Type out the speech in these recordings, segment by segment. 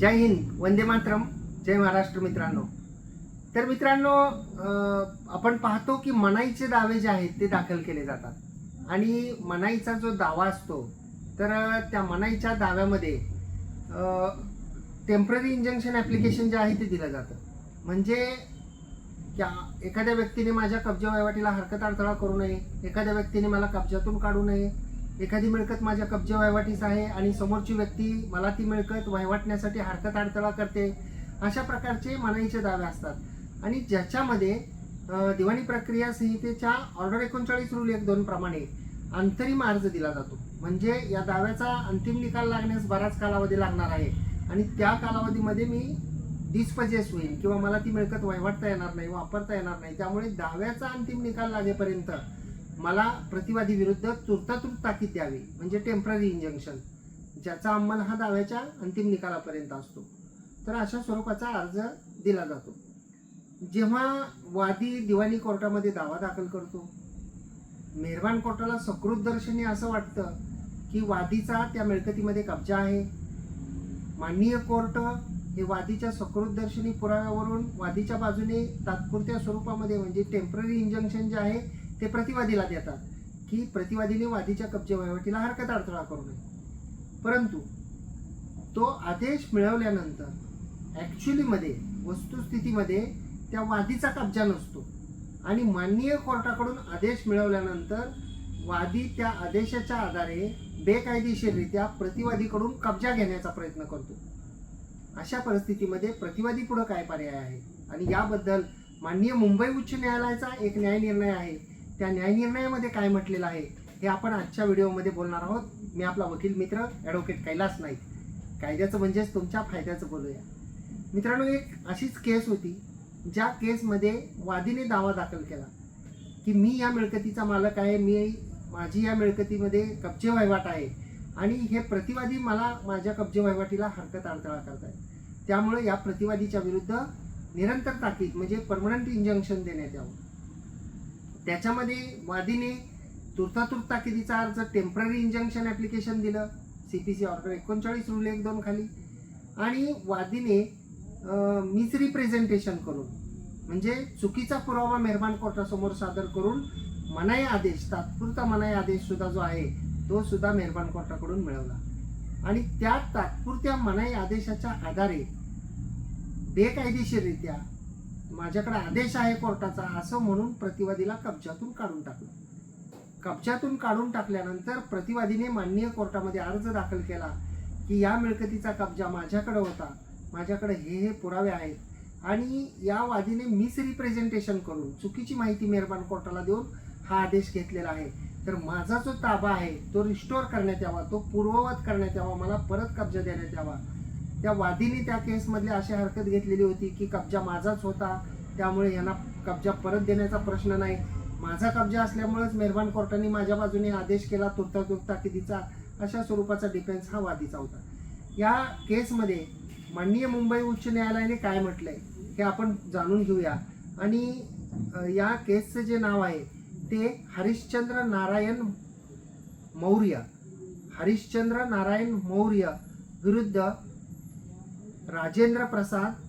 जय हिंद वंदे मातरम जय महाराष्ट्र मित्रांनो. तर मित्रांनो आपण पाहतो की मनाईचे दावे जे आहेत ते दाखल केले जातात. आणि मनाईचा जो दावा असतो तर त्या मनाईच्या दाव्यामध्ये टेंपररी इंजंक्शन ॲप्लिकेशन जे आहे ते दिलं जातं. म्हणजे त्या एखाद्या व्यक्तीने माझ्या कब्जा वैवाटीला हरकत अडथळा करू नये एखाद्या व्यक्तीने मला कब्जातून काढू नये एखादी मिळकत माझ्या कब्जा वहिवाटीस आहे आणि समोरची व्यक्ती मला ती मिळकत वहिवाटण्यासाठी हरकत अडथळा करते अशा प्रकारचे मनाईचे दावे असतात. आणि ज्याच्यामध्ये दिवाणी प्रक्रिया संहितेच्या ऑर्डर एकोणचाळीस रूल एक दोन प्रमाणे अंतरिम अर्ज दिला जातो. म्हणजे या दाव्याचा अंतिम निकाल लागण्यास बराच कालावधी लागणार आहे आणि त्या कालावधीमध्ये मी डिस्पजेस होईल किंवा मला ती मिळकत वहिवाटता येणार नाही वापरता येणार नाही. त्यामुळे दाव्याचा अंतिम निकाल लागेपर्यंत मला प्रतिवादी विरुद्ध तुर्तातुर्त ताकीद द्यावी म्हणजे टेंपररी इंजंक्शन ज्याचा अंमल हा दाव्याच्या अंतिम निकालापर्यंत असतो. तर अशा स्वरूपाचा अर्ज दिला जातो. जेव्हा वादी दिवाणी कोर्टामध्ये दावा दाखल करतो मेहरबान कोर्टाला सकृत दर्शनी असं वाटतं की वादीचा त्या मिळकतीमध्ये कब्जा आहे. माननीय कोर्ट हे वादीच्या सकृत दर्शनी पुराव्यावरून वादीच्या बाजूने तात्पुरत्या स्वरूपामध्ये म्हणजे टेंपररी इंजंक्शन जे आहे ते प्रतिवादीला देतात. की प्रतिवादीने वादीच्या कब्जे वहिवाटीला हरकत अडथळा करू नये. परंतु तो आदेश मिळवल्यानंतर ॲक्च्युलीमध्ये वस्तुस्थितीमध्ये त्या वादीचा कब्जा नसतो. आणि माननीय कोर्टाकडून आदेश मिळवल्यानंतर वादी त्या आदेशाच्या आधारे बेकायदेशीररित्या प्रतिवादीकडून कब्जा घेण्याचा प्रयत्न करतो. अशा परिस्थितीमध्ये प्रतिवादी पुढं काय पर्याय आहे? आणि याबद्दल माननीय मुंबई उच्च न्यायालयाचा एक न्याय निर्णय आहे. त्या न्यायनिर्णयामध्ये काय म्हटलेलं आहे हे आपण आजच्या व्हिडिओमध्ये बोलणार आहोत. मी आपला वकील मित्र ॲडव्होकेट कैलास नाईक. कायद्याचं म्हणजेच तुमच्या फायद्याचं बोलूया. मित्रांनो एक अशीच केस होती ज्या केसमध्ये वादीने दावा दाखल केला. की मी या मिळकतीचा मालक आहे मी माझी या मिळकतीमध्ये कब्जे वहिवाट आहे आणि हे प्रतिवादी मला माझ्या कब्जे वहिवाटीला हरकत अडथळा करताय त्यामुळे या प्रतिवादीच्या विरुद्ध निरंतर ताकीद म्हणजे परमनंट इंजंक्शन देण्यात यावं. त्याच्यामध्ये वादीने तुर्तातुर्त ताकिदीचा अर्ज टेंपररी इंजंक्शन ॲप्लिकेशन दिलं सी पी सी ऑर्डर एकोणचाळीस रुल एक दोन खाली. आणि वादीने मिसरिप्रेझेंटेशन करून म्हणजे चुकीचा पुरावा मेहरबान कोर्टासमोर सादर करून मनाई आदेश तात्पुरता मनाई आदेश सुद्धा जो आहे तो सुद्धा मेहरबान कोर्टाकडून मिळवला. आणि त्या तात्पुरत्या मनाई आदेशाच्या आधारे बेकायदेशीररित्या माझ्याकडे आदेश आहे कोर्टाचा असं म्हणून प्रतिवादीला कब्जातून काढून टाकलं. कब्जातून काढून टाकल्यानंतर प्रतिवादीने माननीय कोर्टामध्ये अर्ज दाखल केला की या मिळकतीचा कब्जा माझ्याकडे होता माझ्याकडे हे हे पुरावे आहेत आणि या वादीने मिसरिप्रेझेंटेशन करून चुकीची माहिती मेहरबान कोर्टाला देऊन हा आदेश घेतलेला आहे. तर माझा जो ताबा आहे तो रिस्टोअर करण्यात यावा तो पूर्ववत करण्यात यावा मला परत कब्जा देण्यात यावा. त्या वादीने त्या केसमधली अशी हरकत घेतलेली होती की कब्जा माझाच होता त्यामुळे यांना कब्जा परत देण्याचा प्रश्न नाही. माझा कब्जा असल्यामुळेच मेहरबान कोर्टाने माझ्या बाजूने आदेश केला तुर्ता तुर्ता किदीचा अशा स्वरूपाचा डिफेन्स हा वादीचा होता. या केसमध्ये माननीय मुंबई उच्च न्यायालयाने काय म्हटलंय हे आपण जाणून घेऊया. आणि या केसचं जे नाव आहे ते हरिश्चंद्र नारायण मौर्य. हरिश्चंद्र नारायण मौर्य विरुद्ध Rajendra Prasad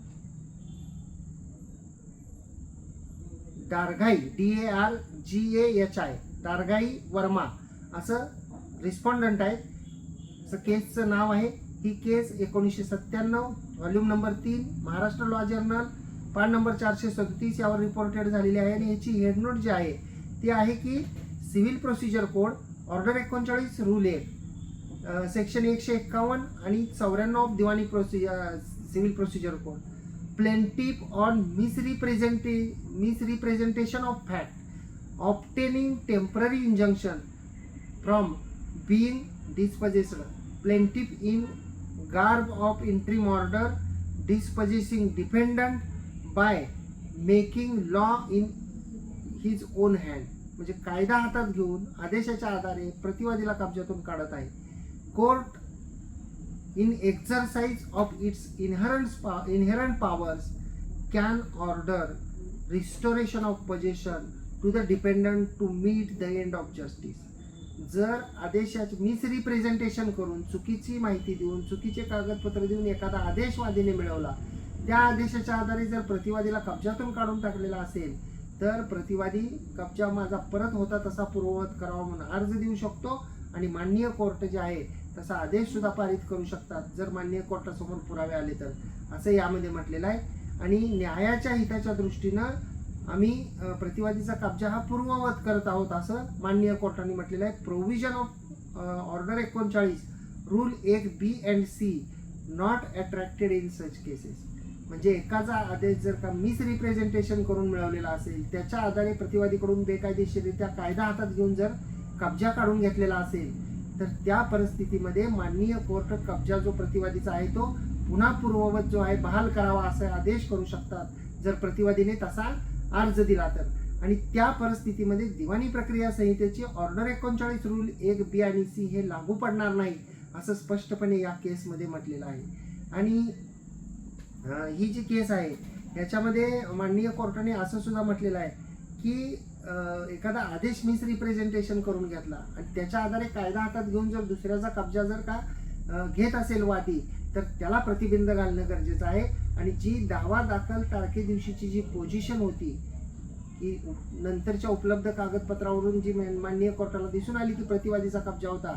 Darghai D A R G H A I Darghai Verma असं रिस्पॉन्डंट आहे असं केसचं नाव आहे. ही केस एकोणीसशे सत्त्याण्णव व्हॉल्यूम नंबर तीन महाराष्ट्र लॉ जर्नल पान नंबर चारशे सदतीस यावर रिपोर्टेड झालेली आहे. आणि याची हेडनोट जी आहे ती आहे की सिव्हिल प्रोसिजर कोड ऑर्डर एकोणचाळीस रूल एक. सेक्शन एकशे एक्कावन्न आणि चौऱ्याण्णव ऑफ दिवाणी procedure civil procedure code plaintiff on misrepresent misrepresentation of fact obtaining temporary injunction from being dispossessed plaintiff in garb of interim order dispossessing defendant by making law in his own hand म्हणजे कायदा हातात घेऊन आदेशाच्या आधारे प्रतिवादीला कब्जातून काढत आहे. Court in exercise of its inherent inherent powers can order restoration of possession to the defendant to meet the end of justice जर आदेशाचे मिसरिप्रेझेंटेशन करून चुकीची माहिती देऊन चुकीचे कागदपत्र देऊन एखादा आदेश वादीने मिळवला त्या आदेशाच्या आधारे जर प्रतिवादीला कब्जातून काढून टाकलेला असेल तर प्रतिवादी कब्जा माझा परत होता तसा पूर्ववत करावा म्हणून अर्ज देऊ शकतो. आणि माननीय कोर्ट जे आहे तसा आदेश सुद्धा पारित करू शकतात. जर मान्य कोर्टासमोर पुरावे आले तर. असं यामध्ये म्हटलेलं आहे. आणि न्यायाच्या हिताच्या दृष्टीनं आम्ही प्रतिवादीचा कब्जा हा पूर्ववत करत आहोत असं माननीय कोर्टाने म्हटलेलं आहे. प्रोव्हिजन ऑफ ऑर्डर एकोणचाळीस रूल एक B and C not attracted in such cases म्हणजे एकाचा आदेश जर का मिसरिप्रेझेंटेशन करून मिळवलेला असेल त्याच्या आधारे प्रतिवादीकडून बेकायदेशीरित्या कायदा हातात घेऊन जर कब्जा काढून घेतलेला असेल तर त्या परिस्थितीमध्ये माननीय कोर्ट कब्जा जो प्रतिवादीचा आहे तो पुन्हा पूर्ववत जो आहे बहाल करावा असे आदेश करू शकतात जर प्रतिवादीने तसा अर्ज दिला तर. आणि त्या परिस्थितीमध्ये दिवाणी प्रक्रिया संहितेची ऑर्डर एकोणचाळीस रूल एक बी आणि सी हे लागू पडणार नाही असं स्पष्टपणे या केसमध्ये म्हटलेलं आहे. आणि ही जी केस आहे याच्यामध्ये माननीय कोर्टाने असं सुद्धा म्हटलेलं आहे की एखादा आदेश मिस रिप्रेझेंटेशन करून घेतला. आणि त्याच्या आधारे कायदा हातात घेऊन जर दुसऱ्याचा कब्जा जर का घेत असेल वादी तर त्याला प्रतिबंध घालणं गरजेचं आहे. आणि जी दावा दाखल तारखे दिवशीची जी पोझिशन होती की नंतरच्या उपलब्ध कागदपत्रावरून जी माननीय कोर्टाला दिसून आली की प्रतिवादीचा कब्जा होता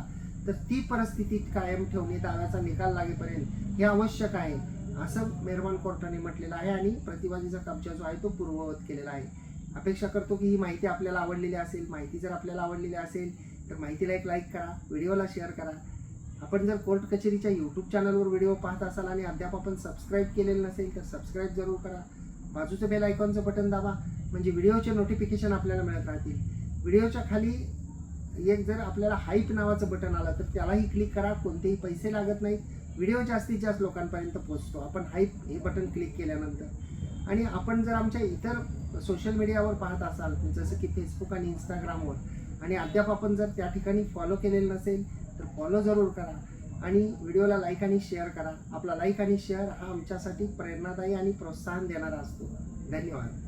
तर ती परिस्थिती कायम ठेवणे दाव्याचा निकाल लागेपर्यंत हे आवश्यक आहे असं मेहरबान कोर्टाने म्हटलेलं आहे. आणि प्रतिवादीचा कब्जा जो आहे तो पूर्ववत केलेला आहे. अपेक्षा करतो की ही माहिती आपल्याला आवडलेली असेल माहिती जर आपल्याला आवडलेली असेल तर माहितीला एक लाईक करा व्हिडिओला शेअर करा. आपण जर कोर्ट कचेरीच्या यूट्यूब चॅनलवर व्हिडिओ पाहत असाल आणि अद्याप आपण सबस्क्राईब केलेलं नसेल तर सबस्क्राईब जरूर करा. बाजूचं बेल आयकॉनचं बटन दाबा म्हणजे व्हिडिओचे नोटिफिकेशन आपल्याला मिळत राहतील. व्हिडिओच्या खाली एक जर आपल्याला हाईप नावाचं बटन आलं तर त्यालाही क्लिक करा. कोणतेही पैसे लागत नाहीत. व्हिडिओ जास्तीत जास्त लोकांपर्यंत पोहोचतो. आपण हाईप हे बटन क्लिक केल्यानंतर. आणि आपण जर आमच्या इतर सोशल मीडियावर पाहत असाल जसं की फेसबुक आणि इंस्टाग्रामवर आणि अद्याप आपण जर त्या ठिकाणी फॉलो केलेलं नसेल तर फॉलो जरूर करा. आणि व्हिडिओला लाईक आणि शेअर करा. आपला लाईक आणि शेअर हा आमच्यासाठी प्रेरणादायी आणि प्रोत्साहन देणारा असतो. धन्यवाद.